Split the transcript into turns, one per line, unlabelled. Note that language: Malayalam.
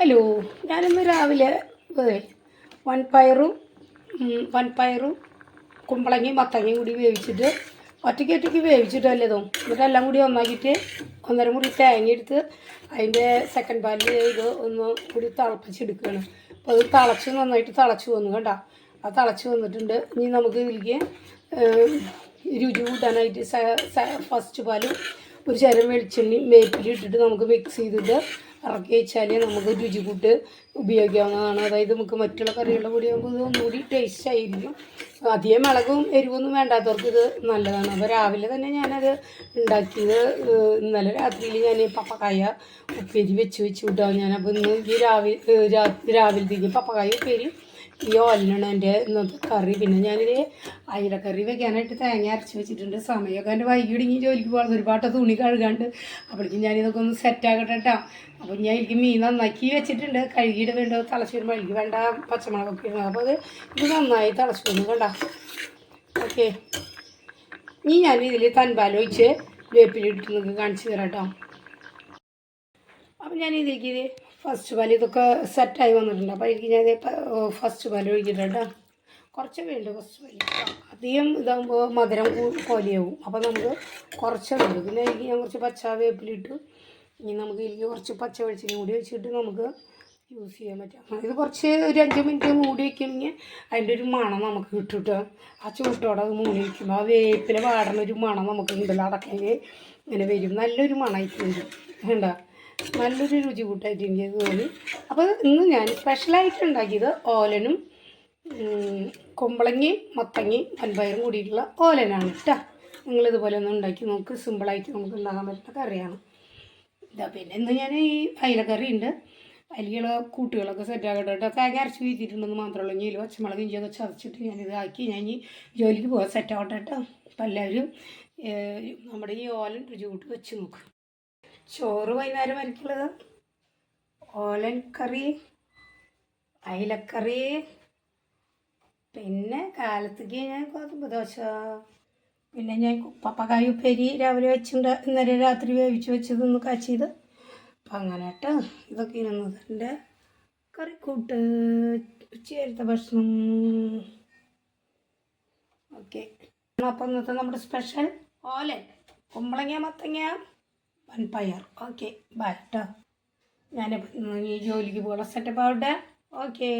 ഹലോ ഞാനിന്ന് രാവിലെ വൻപയറും വൻപയറും കുമ്പളങ്ങയും മത്തങ്ങയും കൂടി വേവിച്ചിട്ട് ഒറ്റയ്ക്ക് ഒറ്റയ്ക്ക് വേവിച്ചിട്ട് വല്ലതും എന്നിട്ട് കൂടി ഒന്നാക്കിയിട്ട് ഒന്നര മുറി തേങ്ങ എടുത്ത് അതിന്റെ സെക്കൻഡ് പാലിൽ ഇത് ഒന്ന് കൂടി തിളപ്പിച്ചെടുക്കുകയാണ്. അപ്പോൾ അത് തിളച്ച് നന്നായിട്ട് തിളച്ച് വന്നു കേട്ടോ അത് തിളച്ച് വന്നിട്ടുണ്ട്. ഇനി നമുക്ക് ഇതിലേക്ക് രുചി കൂട്ടാനായിട്ട് ഫസ്റ്റ് പാലും ഒരു ചരം വെളിച്ചെണ്ണി മേപ്പിലിട്ടിട്ട് നമുക്ക് മിക്സ് ചെയ്തിട്ട് ഇറക്കി വെച്ചാൽ നമുക്ക് രുചി കൂട്ട് ഉപയോഗിക്കാവുന്നതാണ്. അതായത് നമുക്ക് മറ്റുള്ള കറികളുടെ കൂടി നമുക്ക് ഒന്നുകൂടി ടേസ്റ്റ് ആയിരിക്കും. അധികം മുളകും എരിവൊന്നും വേണ്ടാത്തവർക്ക് ഇത് നല്ലതാണ്. അപ്പോൾ രാവിലെ തന്നെ ഞാനത് ഉണ്ടാക്കിയത് ഇന്നലെ രാത്രിയിൽ ഞാൻ പപ്പക്കായ ഉപ്പേരി വെച്ച് വെച്ച് വിട്ടാണ് ഞാൻ അപ്പോൾ ഇന്ന് ഈ രാവിലെ രാവിലത്തേക്ക് പപ്പക്കായ ഉപ്പേരി ഈ ഓലിനാണ് എന്റെ ഇന്നത്തെ കറി. പിന്നെ ഞാനിത് അയിലക്കറി വെക്കാനായിട്ട് തേങ്ങ അരച്ച് വെച്ചിട്ടുണ്ട്. സമയമൊക്കെ എന്റെ വൈകിടുങ്ങി ജോലിക്ക് പോകണം ഒരുപാട് തുണി കഴുകാണ്ട് അപ്പോഴേക്കും ഞാനിതൊക്കെ ഒന്ന് സെറ്റാക്കട്ടെ കേട്ടോ അപ്പോൾ ഞാൻ എനിക്ക് മീൻ നന്നാക്കി വെച്ചിട്ടുണ്ട്. കഴുകിയിട്ട് വേണ്ട? തിളച്ച് വരുമ്പോൾ എനിക്ക് വേണ്ട. പച്ചമുളകൊക്കെ ഇടണം. അപ്പോൾ അത് ഇത് നന്നായി വന്നു കണ്ട ഓക്കെ. ഇനി ഞാൻ ഇതിൽ തൻപാലൊഴിച്ച് വേപ്പിലിട്ട് നിങ്ങൾക്ക് കാണിച്ചു തരാം കേട്ടോ അപ്പം ഞാൻ ഇതിലേക്ക് ഇത് ഫസ്റ്റ് പാൽ ഇതൊക്കെ സെറ്റായി വന്നിട്ടുണ്ട്. അപ്പോൾ എനിക്ക് ഞാൻ ഫസ്റ്റ് പാൽ ഒഴിക്കിട്ടുണ്ട് കുറച്ച് വേണ്ട ഫസ്റ്റ് പാൽ അധികം ഇതാകുമ്പോൾ മധുരം പോലെയാവും. അപ്പോൾ നമുക്ക് കുറച്ച് വേണ്ടു പിന്നെ എനിക്ക് ഞാൻ കുറച്ച് പച്ച വേപ്പിലിട്ടു ഇനി നമുക്ക് എനിക്ക് കുറച്ച് പച്ച വെളിച്ചെണ്ണ കൂടി വെച്ചിട്ട് നമുക്ക് യൂസ് ചെയ്യാൻ പറ്റും. ഇത് കുറച്ച് ഒരു അഞ്ച് മിനിറ്റ് മൂടി വയ്ക്കുമെങ്കിൽ അതിന്റെ ഒരു മണം നമുക്ക് കിട്ടും ആ ചൂട്ടോടെ അത് മൂടി വയ്ക്കുമ്പോൾ ആ വേപ്പില വാടുന്ന ഒരു മണം നമുക്ക് ഉണ്ടല്ലോ. അടക്കൽ ഇങ്ങനെ വരും. നല്ലൊരു മണമായിട്ട് വരും. വേണ്ട നല്ലൊരു രുചി കൂട്ടായിട്ട് എനിക്ക് തോന്നി. അപ്പോൾ ഇന്ന് ഞാൻ സ്പെഷ്യലായിട്ട് ഉണ്ടാക്കിയത് ഓലനും കുമ്പളങ്ങയും മത്തങ്ങയും വൻപയറും കൂടിയിട്ടുള്ള ഓലനാണ് കേട്ടോ നിങ്ങളിതുപോലെ ഒന്ന് ഉണ്ടാക്കി നോക്ക്. സിമ്പിളായിട്ട് നമുക്ക് ഉണ്ടാക്കാൻ പറ്റുന്ന കറിയാണ്. ഇതാ പിന്നെ ഇന്ന് ഞാൻ ഈ അയിലക്കറി ഉണ്ട്. അതിലുള്ള കൂട്ടുകളൊക്കെ സെറ്റാക്കട്ടെ കേട്ടോ തേങ്ങ അരച്ച് വീഴ്ത്തിയിട്ടുണ്ടെന്ന് മാത്രമേ ഉള്ളൂ. ഇനി പച്ചമുളക് ഇഞ്ചി ഒക്കെ ചതച്ചിട്ട് ഞാനിതാക്കി ഞാൻ ഈ ജോലിക്ക് പോകാൻ സെറ്റാവട്ടെ കേട്ടോ അപ്പം എല്ലാവരും നമ്മുടെ ഈ ഓലൻ രുചി കൂട്ട് വെച്ച് നോക്കും. ചോറ് വൈകുന്നേരം വരയ്ക്കുള്ളത് ഓലൻ കറി അയിലക്കറി പിന്നെ കാലത്തേക്ക് ഞാൻ ഗോതമ്പ് ദോശ. പിന്നെ ഞാൻ പപ്പക്കായ ഉപ്പേരി രാവിലെ വെച്ചിട്ടുണ്ട് ഇന്നലെ രാത്രി വേവിച്ച് വെച്ചത് ഒന്ന് കാച്ചിയത്. അപ്പം അങ്ങനെ കേട്ടോ ഇതൊക്കെയാണ് എന്റെ കറിക്കൂട്ട്. ഉച്ചയായിരുത്ത ഭക്ഷണം. ഓക്കെ. അപ്പം ഇന്നത്തെ നമ്മുടെ സ്പെഷ്യൽ ഓലൻ. കുമ്പളങ്ങ മത്തങ്ങ വൻപയർ ഓക്കെ ബൈ കേട്ടോ ഞാൻ ഈ ജോലിക്ക് പോകണം സെറ്റപ്പ് ആവട്ടെ. ഓക്കെ.